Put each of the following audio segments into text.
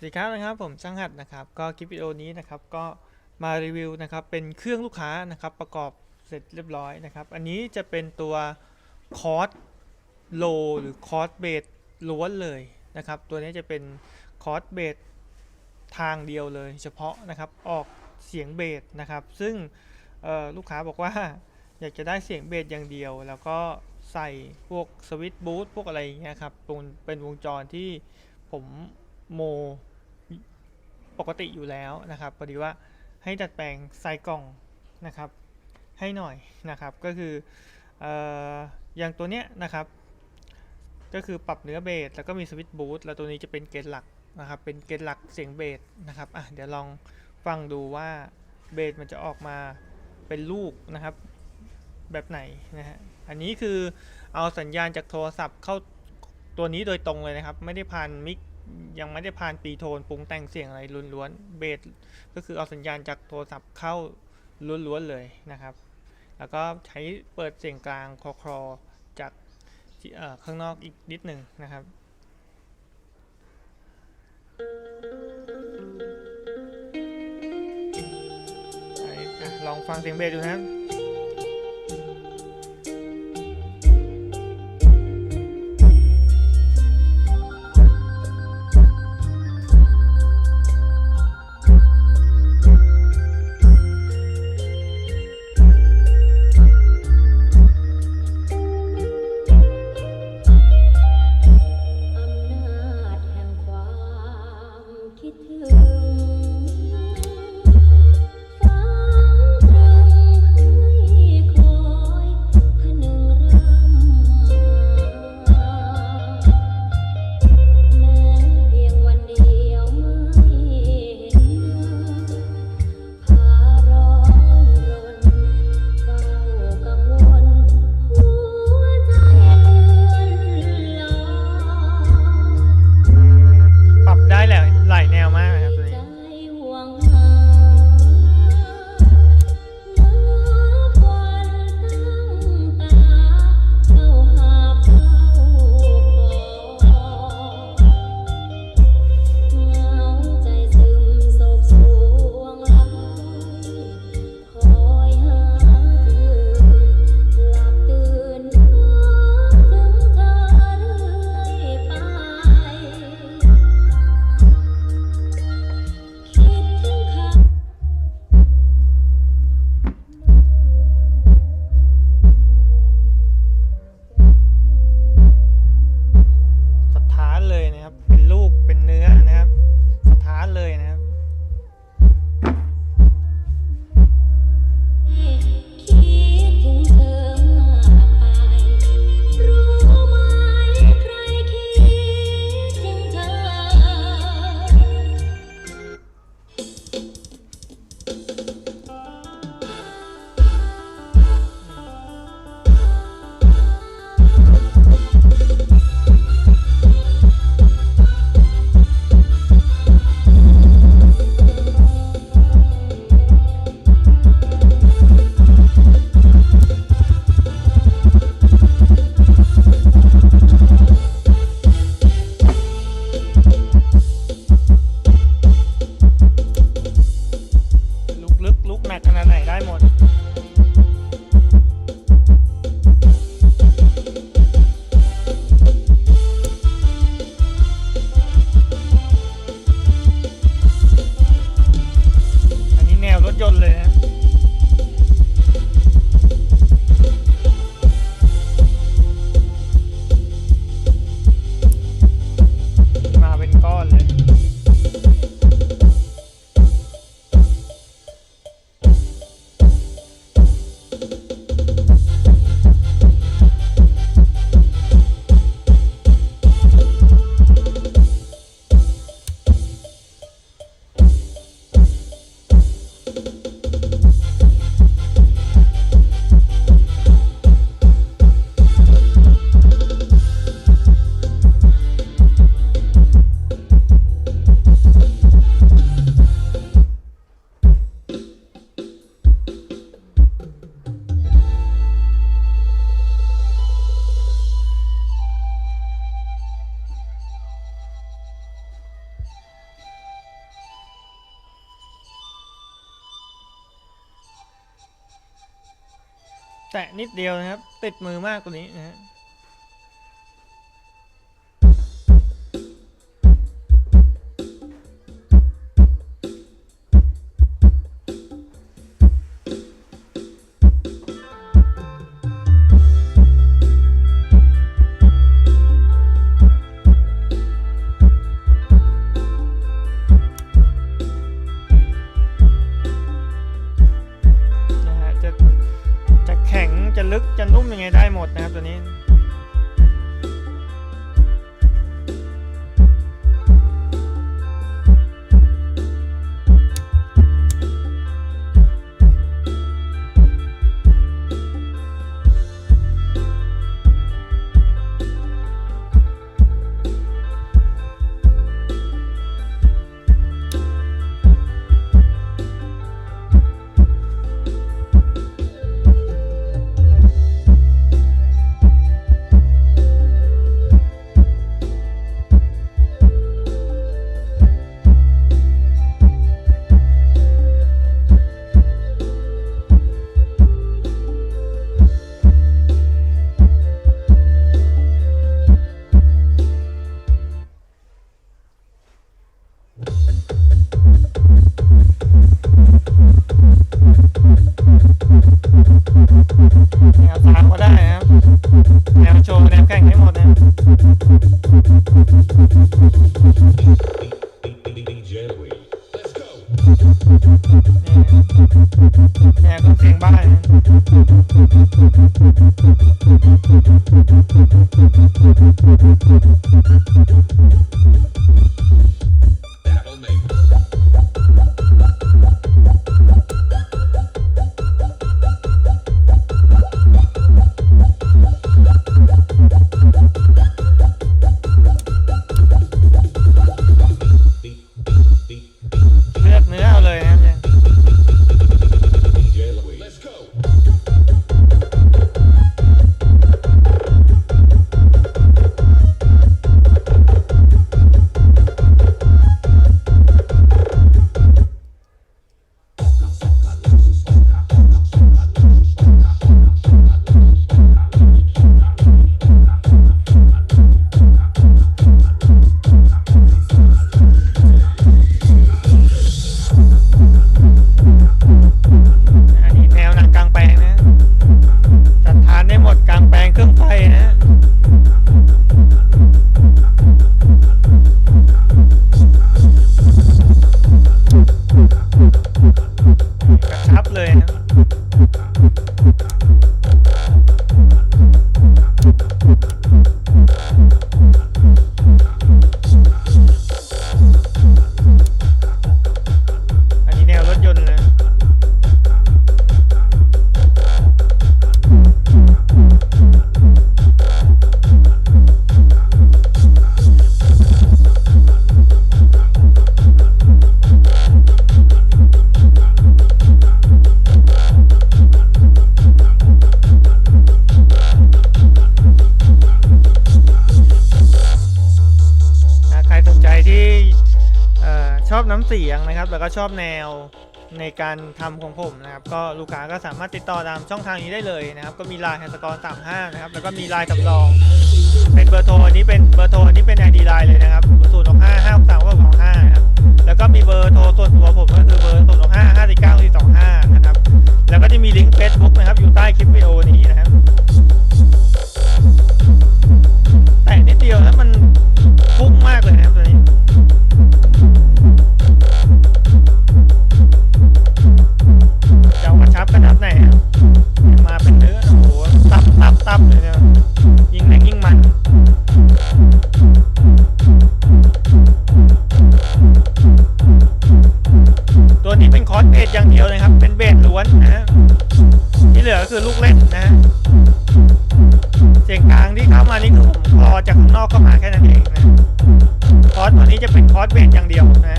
สวัสดีครับนะครับผมช่างหัดนะครับก็คลิปวิดีโอนี้นะครับก็มารีวิวนะครับเป็นเครื่องลูกค้านะครับประกอบเสร็จเรียบร้อยนะครับ อันนี้จะเป็นตัวคอร์สโลหรือคอร์สเบสล้วนเลยนะครับ ตัวนี้จะเป็นคอร์สเบสทางเดียวเลย เฉพาะนะครับออกเสียงเบสนะครับ ซึ่งลูกค้าบอกว่าอยากจะได้เสียงเบสอย่างเดียว แล้วก็ใส่พวกสวิตช์บูทพวกอะไรอย่างเงี้ยครับเป็นวงจรที่ผมโม ปกติอยู่แล้วนะครับพอดีว่าให้ดัดแปลงใส่กล่องนะครับให้หน่อยนะครับก็คือออย่างตัวเนี้ยนะครับ ก็คือปรับเนื้อเบสแล้วก็มีสวิตช์บูทแล้วตัวนี้จะเป็นเกจหลักนะครับเป็นเกจหลักเสียงเบสนะครับอะเดี๋ยวลองฟังดูว่าเบสมันจะออกมาเป็นลูกนะครับแบบไหนนะฮะอันนี้คือเอาสัญญาณจากโทรศัพท์เข้าตัวนี้โดยตรงเลยนะครับ ไม่ได้ผ่านมิก ยังไม่ได้ผ่านปีโทนปรุงแต่งเสียงอะไรล้วนๆเบสก็คือเอาสัญญาณจากโทรศัพท์เข้าล้วนๆเลยนะครับ แล้วก็ใช้เปิดเสียงกลางคอครอจากที่เอ่อข้างนอกอีกนิดหนึ่งนะครับลองฟังเสียงเบสดูนะครับ นิดเดียวนะครับ ติดมือมากตัวนี้นะฮะนะ ลึกจะนุ่มยังไงได้หมดนะครับตัวนี้ นี่นะแนวเครื่องเสียงบ้านนะำเสียงนะครับ แล้วก็ชอบแนวในการทำของผมนะครับ ก็ลูกค้าก็สามารถติดต่อตามช่องทางนี้ได้เลยนะครับ ก็มีไลน์แฮนสกอร์สามห้านะครับ แล้วก็มีไลน์สำรอง เป็นเบอร์โทรอันนี้เป็นเบอร์โทรอันนี้เป็นไอดีไลน์เลยนะครับศูนย์หกห้าห้าสามว่าสองห้านะครับ แล้วก็มีเบอร์โทรส่วนตัวผมก็คือเบอร์ศูนย์หกห้าห้าสี่เก้าสี่สองห้านะครับ แล้วก็จะมีลิงก์เฟซบุ๊กนะครับอยู่ใต้คลิปวิดีโอนี้นะครับ คือลูกเล่นนะ เสียงกลางที่เข้ามานี่คือผมคลอจากข้างนอกเข้ามาแค่นั้นเองนะคอร์สตัวนี้จะเป็นคอร์สเบสอย่างเดียวนะ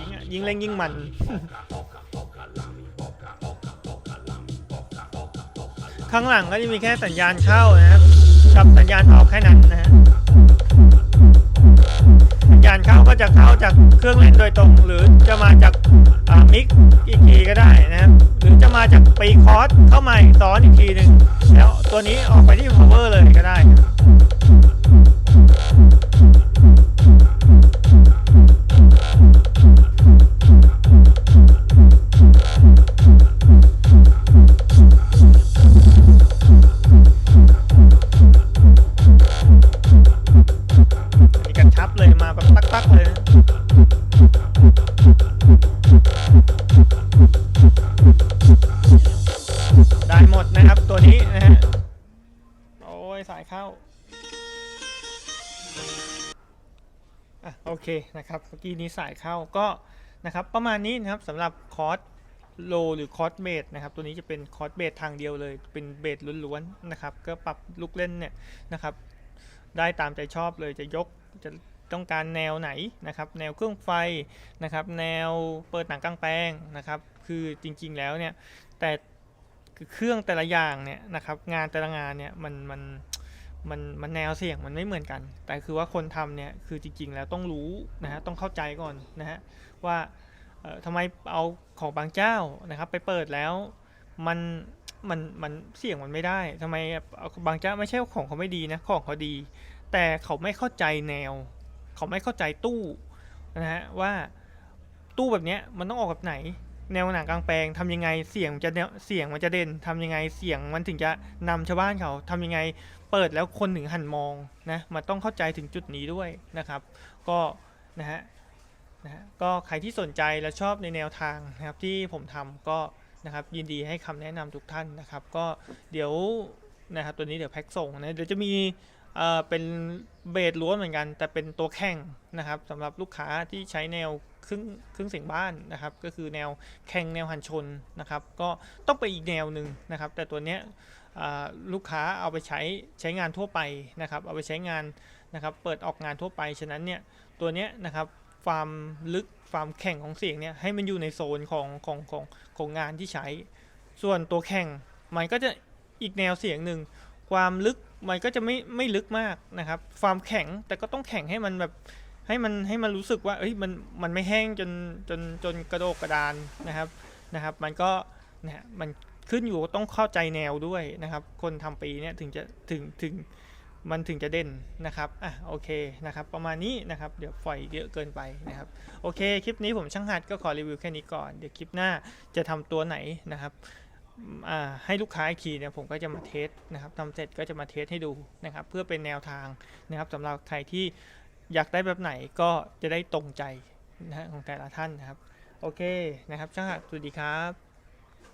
ยิงอะยิงเร่งยิงมัน ข้างหลังก็จะมีแค่สัญญาณเข้านะครับกับสัญญาณออกแค่นั้นนะฮะสัญญาณเข้าก็จะเข้าจากเครื่องเล่นโดยตรง หรือจะมาจากอ่ามิกอีกทีก็ได้นะครับ หรือจะ ปีคอร์สเข้ามาอีกซ้อนอีกทีหนึ่งแล้วตัวนี้ออกไปที่ power เลยก็ได้ เคนะครับเมื่อกี้นี้สายเข้าก็นะครับประมาณนี้นะครับสำหรับคอร์สโลหรือคอร์สเบสนะครับตัวนี้จะเป็นคอร์สเบสทางเดียวเลย เป็นเบสล้วนๆนะครับก็ปรับลูกเล่นเนี่ยนะครับได้ตามใจชอบเลยจะยกจะต้องการแนวไหนนะครับแนวเครื่องไฟนะครับแนวเปิดหนังกลางแปลงนะครับคือจริงๆแล้วเนี่ยแต่เครื่องแต่ละอย่างเนี่ยนะครับงานแต่ละงานเนี่ยมันมันม นมันแนวเสียงมันไม่เหมือนกัน แต่คือว่าคนทำเนี่ยคือจริง ๆ แล้วต้องรู้นะฮะต้องเข้าใจก่อนนะฮะว่าเอ่อทำไมเอาของบางเจ้านะครับ ไปเปิดแล้วมันมันมันเสียงมันไม่ได้ทำไมเอาบางเจ้าไม่ใช่ว่าของเขาไม่ดีนะของเขาดี แต่เขาไม่เข้าใจแนว เขาไม่เข้าใจตู้นะฮะว่าตู้แบบเนี้ยมันต้องออกแบบไหน แนวหนังกลางแปลงทำยังไงเสียงจะเสียงมันจะเด่นทำยังไงเสียงมันถึงจะนำชาวบ้านเขาทำยังไงเปิดแล้วคนถึงหันมองนะมันต้องเข้าใจถึงจุดนี้ด้วยนะครับ ก็นะฮะนะฮะก็ใครที่สนใจและชอบในแนวทางนะครับที่ผมทำก็นะครับยินดีให้คำแนะนำทุกท่านนะครับ ก็เดี๋ยวนะครับตัวนี้เดี๋ยวแพ็คส่งนะเดี๋ยวจะมี เอ่อเป็นเบสล้วนเหมือนกัน แต่เป็นตัวแข่งนะครับสำหรับลูกค้าที่ใช้แนวครึ่งครึ่งเสียงบ้านนะครับ ก็คือแนวแข่งแนวหันชนนะครับ ก็ต้องไปอีกแนวหนึ่งนะครับ แต่ตัวเนี้ยลูกค้าเอาไปใช้ใช้งานทั่วไปนะครับ เอาไปใช้งานนะครับ เปิดออกงานทั่วไป ฉะนั้นเนี่ยตัวเนี้ยนะครับความลึกความแข่งของเสียงเนี่ยให้มันอยู่ในโซนของของของของงานที่ใช้ ส่วนตัวแข่งมันก็จะอีกแนวเสียงหนึ่งความลึก มันก็จะไม่ไม่ลึกมากนะครับ ความแข็งแต่ก็ต้องแข็งให้มันแบบให้มันให้มันรู้สึกว่าเอ้ยมันมันไม่แห้งจนจนจนกระโดกกระดานนะครับนะครับ มันก็นะฮะมันขึ้นอยู่ต้องเข้าใจแนวด้วยนะครับ คนทำปีเนี่ยถึงจะถึงถึงมันถึงจะเด่นนะครับ อะโอเคนะครับ ประมาณนี้นะครับ เดี๋ยวปล่อยเยอะเกินไปนะครับ โอเค คลิปนี้ผมช่างหัดก็ขอรีวิวแค่นี้ก่อน เดี๋ยวคลิปหน้าจะทำตัวไหนนะครับ ให้ลูกค้าอีกทีเนี่ยผมก็จะมาเทสนะครับทำเสร็จก็จะมาเทสให้ดูนะครับ เพื่อเป็นแนวทางนะครับสำหรับใครที่อยากได้แบบไหนก็จะได้ตรงใจนะฮะของแต่ละท่านนะครับ โอเคนะครับช่างหัดสวัสดีครับ